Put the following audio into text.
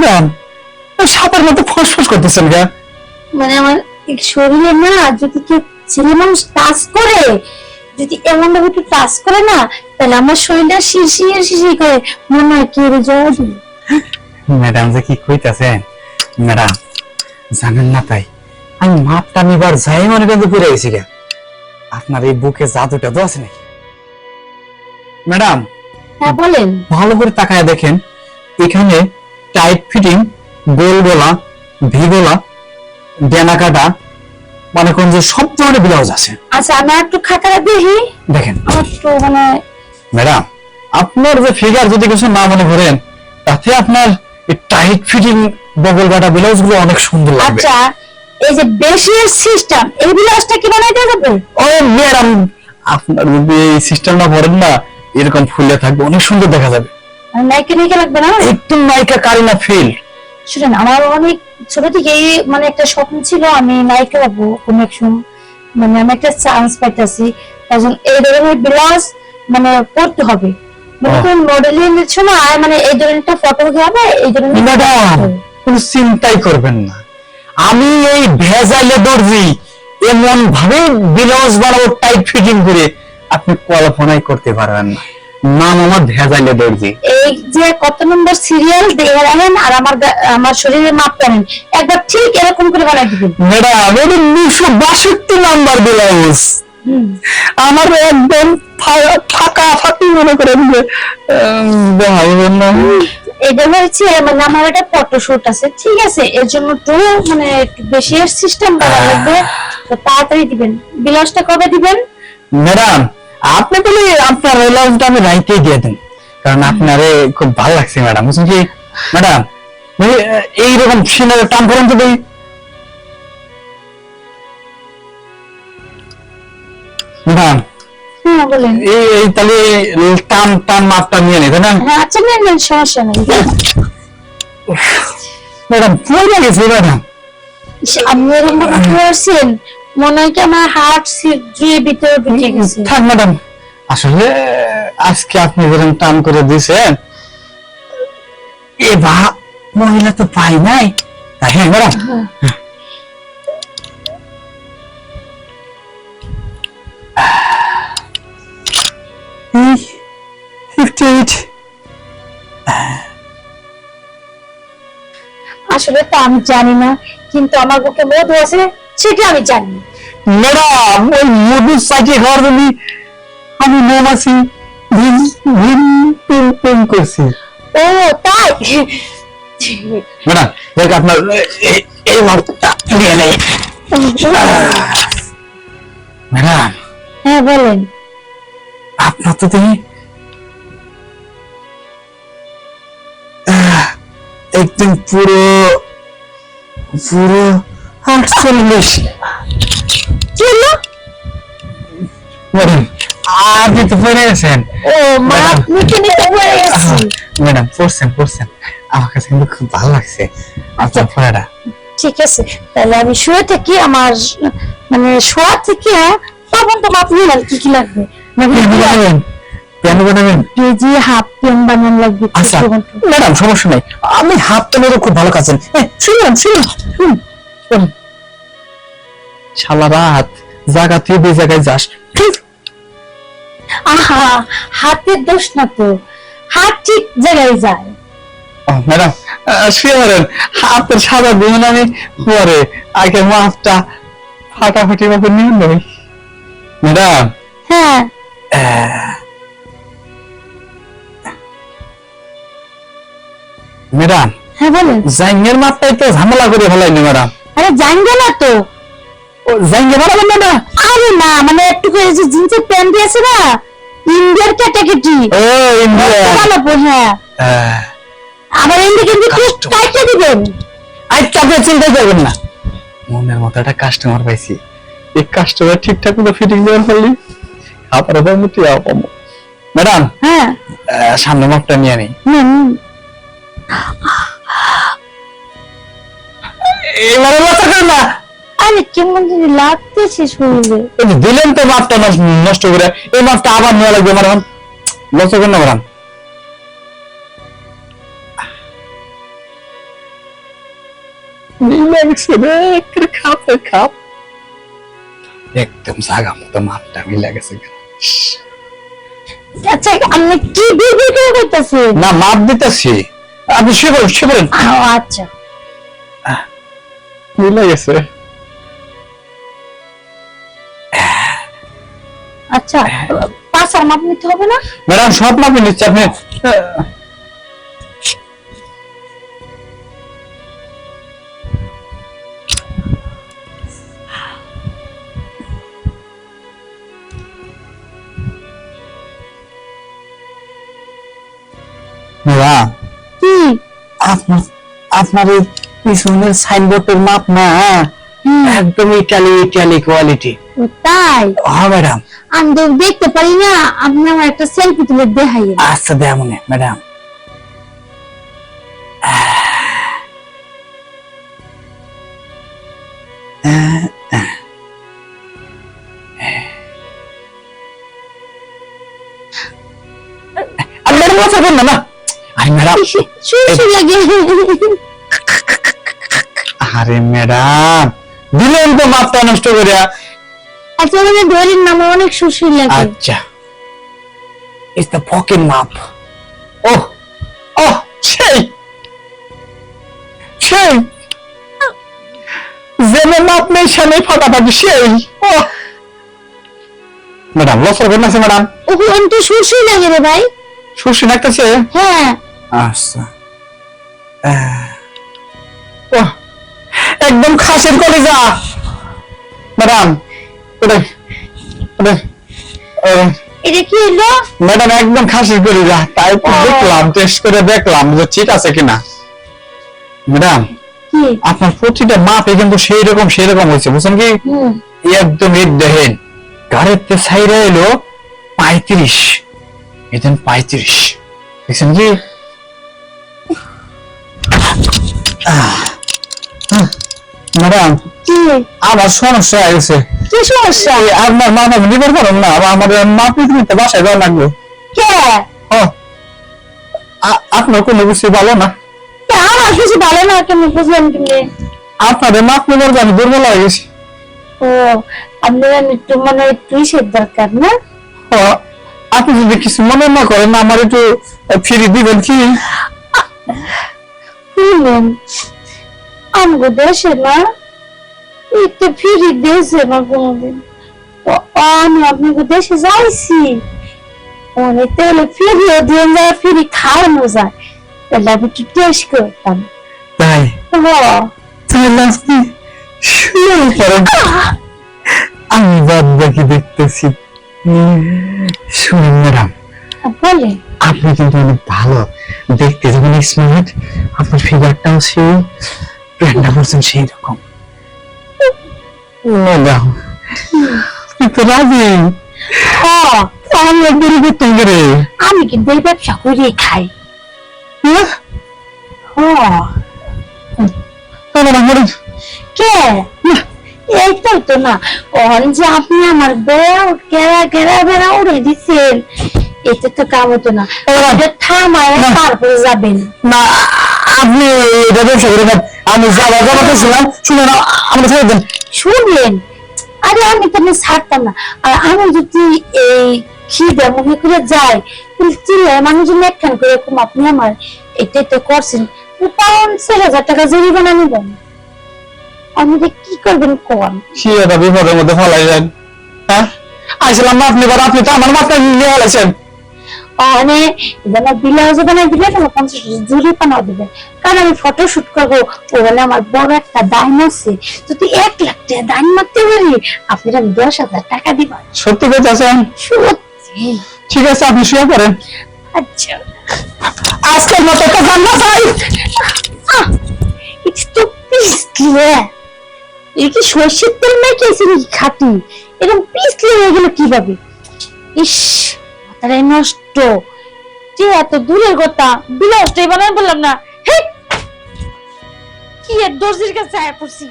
Madam সাপের মতো ফসফস করতেছেন গা। মানে আমার শরীরে না যদি কেউ ছেলে মানুষ টাচ করে যদি এমন ভাবে একটু টাচ করে না তাহলে আমার শরীরটা শিরশির করে। মনে হয় কি জয় ম্যাডাম যে কি কইতাছেন ম্যাডাম জানেন না তাই আমি মাপটা নিবার যাই মনে কিন্তু গেছি গা। আপনার এই বুকে জাদুটা তো আছে নাকি? ম্যাডাম হ্যাঁ বলেন। ভালো করে তাকায় দেখেন এখানে টাইট ফিটিং গোল গলা ভি গলা ডেনা কাটা মানে কোন যে সব ধরনের ব্লাউজ আছে। আচ্ছা আমি একটু খাতাটা দেখি দেখেন। আমার তো মানে ম্যাডাম আপনার যে ফিগার যদি কিছু না মনে করেন তাতে আপনার টাইট ফিটিং বগল কাটা ব্লাউজগুলো অনেক সুন্দর লাগবে। আচ্ছা এই যে বেশির সিস্টেম এই ব্লাউজটা কি বানাইতে যাবে ও ম্যাডাম আপনার যদি এই সিস্টেমটা পড়েন না এরকম ফুলে থাকবে অনেক সুন্দর দেখা যাবে। লাগবে না? একটু নায়িকা কারিনা ফিল। শুনেন আমার অনেক ছোট থেকেই মানে একটা স্বপ্ন ছিল আমি নায়িকা হব কোনো এক সময়। মানে আমি একটা চান্স পাইতেছি এই ধরনের ব্লাউজ মানে পড়তে হবে। মানে। তুমি মডেলিং না আর মানে এই ধরনের একটা এই ধরনের ম্যাডাম কোনো চিন্তাই করবেন না। আমি এই ভেজাইলে দর্জি এমন ভাবে ব্লাউজ বানাবো টাইট ফিটিং করে আপনি কল্পনাই করতে পারবেন না। নাম আমার ভেজাইলে দর্জি এই যে কত নম্বর সিরিয়াল দেখে রাখেন আর আমার আমার শরীরের মাপ টানেন একবার ঠিক এরকম করে বানাই দিবেন। ম্যাডাম এটা দুশো বাষট্টি নাম্বার ব্লাউজ আমার একদম ফাঁকা ফাঁকি মনে করেন যে এটা হচ্ছে মানে আমার একটা ফটোশুট আছে। ঠিক আছে এর জন্য তো মানে একটু বেশি সিস্টেম করা লাগবে। তো তাড়াতাড়ি দিবেন। ব্লাউজটা কবে দিবেন? ম্যাডাম আপনি বলে আপনার ব্লাউজটা আমি রাইতে দিয়ে দেন। কারণ আপনারে খুব ভালো লাগছে ম্যাডাম বুঝছেন কি? ম্যাডাম মানে এইরকম সিনারে টান করেন তো দেখি ম্যাডাম হ্যাঁ এই তাহলে টান টান মাপটা নিয়ে নেই তাই না? হ্যাঁ আচ্ছা নেন নেন সমস্যা নেই। ম্যাডাম গেছে ম্যাডাম। আপনি এরকম করছেন মনে হয় কি আমার হার্ট দিয়ে ভিতরে ঢুকে গেছে। থাক ম্যাডাম আসলে আজকে আপনি যেরকম টান করে দিয়েছেন এ বা মহিলা তো পাই নাই। তাই হ্যাঁ। ম্যাডাম আসলে তো আমি জানি না কিন্তু আমার বুকে মধু আছে। সেটা আমি জানি। ম্যাডাম ওই মধু সাইকে খাওয়ার জন্য আমি মৌমাছি ভিন ভিন প্রেম প্রেম করছি। ও তাই? ম্যাডাম দেখ আপনার এই- মাপটা নিয়ে নেই ম্যাডাম। হ্যাঁ বলেন। আপনার তো দেখি একদম পুরো পুরো আটচল্লিশ। আপনি তো পড়ে গেছেন। ও মা ম্যাডাম। নিতে নিতে পড়ে গেছি ম্যাডাম পড়ছেন পড়ছেন। আমার কাছে কিন্তু খুব ভালো লাগছে। আপনার পড়াটা। ঠিক আছে তাহলে আমি শুয়ে থাকি আমার মানে শোয়া থেকে তখন তো মাপ নিয়ে কি কি লাগবে? বানাবেন পেন হাফ পেন বানান লাগবে আচ্ছা ম্যাডাম সমস্যা নাই। আমি হাত পেনের খুব ভালো কাছেন শুনুন শুনুন। শুনুন সারা রাত জায়গা তুই দুই জায়গায় যাস। আহা হাতের দোষ না তো। হাত ঠিক জায়গায় যায়। ম্যাডাম পড়েন। হাতের সাদা দিন আমি পরে। আগে মাছটা ফাটাফাটি মতো নিয়ে নেই। ম্যাডাম। হ্যাঁ। ম্যাডাম। হ্যাঁ বলেন। জাইঙ্গের মাপটাই তো ঝামেলা করে ফেলাইনি ম্যাডাম। আরে জানবে না তো। ও জাইঙ্গে বানাবেন না না? আরে না মানে একটু করে যে জিন্সের প্যান্ট আছে না ইন্ডিয়ার ক্যাটাগরি। ও ইন্ডিয়া ভালো হ্যাঁ। আহ, আবার ইন্ডিয়া কিন্তু একটু Custom. দিবেন। আজকে আপনি চিন্তা করবেন না। মনের মতো একটা কাস্টমার পাইছি। এই কাস্টমার ঠিকঠাক মতো ফিটিং দেওয়ার ফলে খাবারের দাম তুই পাবো। ম্যাডাম হ্যাঁ। সামনে মাপটা নিয়ে নেই হুম। এবারে মাথা করেন না। আরে কেমন যদি লাগতেছে শরীরে দিলেন তো মাপটা নষ্ট- করে এই মাপটা আবার নেওয়া লাগবে করেন না খাপ একদম জাগা মতো মাপটা মিলে গেছে। আচ্ছা আপনি কি বিড়বিড় করে করতেছেন? না মাপ দিতেছি। আপনি শুয়ে পড়েন শুয়ে পড়েন। আচ্ছা। মিলে গেছে আচ্ছা পাঁচ আর মাপ নিতে হবে না? ম্যাডাম সব মাপে নিচ্ছে আপনি। আপনার আপনার এই পিছনের সাইনবোর্ডের মাপ না হুম, একদম ইটালি ইটালি কোয়ালিটি ও তাই হ্যাঁ ম্যাডাম আমি তো দেখতে পারি না আপনি আমার একটা সেলফি তুলে দেখাইয়েন আচ্ছা দেয় মনে ম্যাডাম আর ম্যাডাম কথা বলবেন না আরে ম্যাডাম শুনছি লাগে আরে ম্যাডাম দিলেন তো মাপটা নষ্ট করে আচ্ছা মানে ধরেন না অনেক সুশী লাগে আচ্ছা। ইটস দ্য পকেট মাপ ও ও সেই। সেই। জেনে মাপ নেই সেনে ফাটাফাটি সেই। ও ম্যাডাম লস করবেন না ম্যাডাম। ও আমি তো সুশী লাগে রে ভাই। সুশি লাগতেছে হ্যাঁ। আচ্ছা। আহ, খাসের কলেজা। ম্যাডাম এটা কি হলো? ম্যাডাম একদম খাসি করে যা তাই দেখলাম টেস্ট করে দেখলাম যে ঠিক আছে কিনা। ম্যাডাম আপনার প্রতিটা মাপে কিন্তু সেই রকম সেই রকম হয়েছে বুঝছেন কি? একদম ঈদ দেখেন। গাড়ির তে সাইরে এলো পঁয়ত্রিশ। এদিন পঁয়ত্রিশ। দেখছেন কি? ম্যাডাম কি? আমার সমস্যা হয়ে কি সমস্যা? আপনার মামা নিবার পারেন না আমার মাপি দিতে বাসায় যাওয়া লাগবে। কে? ও, আপনার কোনো কিছু ভালো না? আমার কিছু ভালো না কেন বুঝলাম তুমি? আপনাদের মাপ নেবার আমি দুর্বল হয়ে গেছি। ও আপনার একটু মানে একটু ইসের দরকার না? ও, আপনি যদি কিছু মনে না করেন আমার একটু ফ্রি দিবেন কি? শুনলেন আমগো দেশে না। একটু ফিরি দিয়েছে না কোনোদিন। তো আমি আপনাকে দেশে যাইছি। ফিরিও দিয়ে যায় ফিরি মজা। তাহলে আমি একটু টেস্ট করতাম। তাই? তাহলে আপনি শুয়ে পড়েন আমি বাদ বাকি দেখতেছি। শুনুন ম্যাডাম। বলে আপনি কিন্তু অনেক ভালো। দেখতে যেমন স্মার্ট আপনার ফিগারটাও সেই প্ল্যানটা করছেন সেই রকম। ম্যাডাম আপনি তো রাজি হ আমি কিন্তু এই ব্যবসা করে খাই। কে? এই তো না। অন যে আপনি আমার বেড়া কেরা কেরা বেড়া উড়ে দিচ্ছেন এতে তো কাম হতো না। থামায় তারপরে যাবেন। না আপনি এটা ব্যবসা করে। আমি যাওয়া যাওয়া করছিলাম শুনে না আমরা ছেড়ে দেন। শুনলেন? আরে আমি তো আমি ছাড়তাম না। আর আমি যদি এই খিদে মনে করে যাই চিল্লায় মানুষজন একখান করে এরকম আপনি আমার এটাই তো করছেন। হাজার টাকা জরিমানা নিবেন। আমি যে কি করবেন কোন? এটা বিপদের মধ্যে ফলাই যান হ্যাঁ? আইছিলাম নিবার আপনি তো আমার মাপটা নিয়ে ফেলেছেন। মানে দিলে তোমার পঞ্চাশ জুড়ি দিবে কারণ আমি ফটো শুট করব ওখানে আমার বড় একটা দাইন আছে। যদি এক লাখ টাকা দাইন মারতে পারি আপনি আমি দশ হাজার টাকা দিবেন সত্যি বলতেছেন সত্যি। ঠিক আছে আপনি শুয়ে পড়েন আচ্ছা। আজকের মতো একটা জান্নাত চাই আহ, এটা তো পিছলে এ কি সর্ষের তেল নাকি খাটি এরকম পিছলে হয়ে গেল কীভাবে? ইস। মাথাটাই নষ্ট। যে এত দূরের কথা ব্লাউজটাই বানাই বললাম না। হে কি দর্জির কাছে আয়া পড়ছি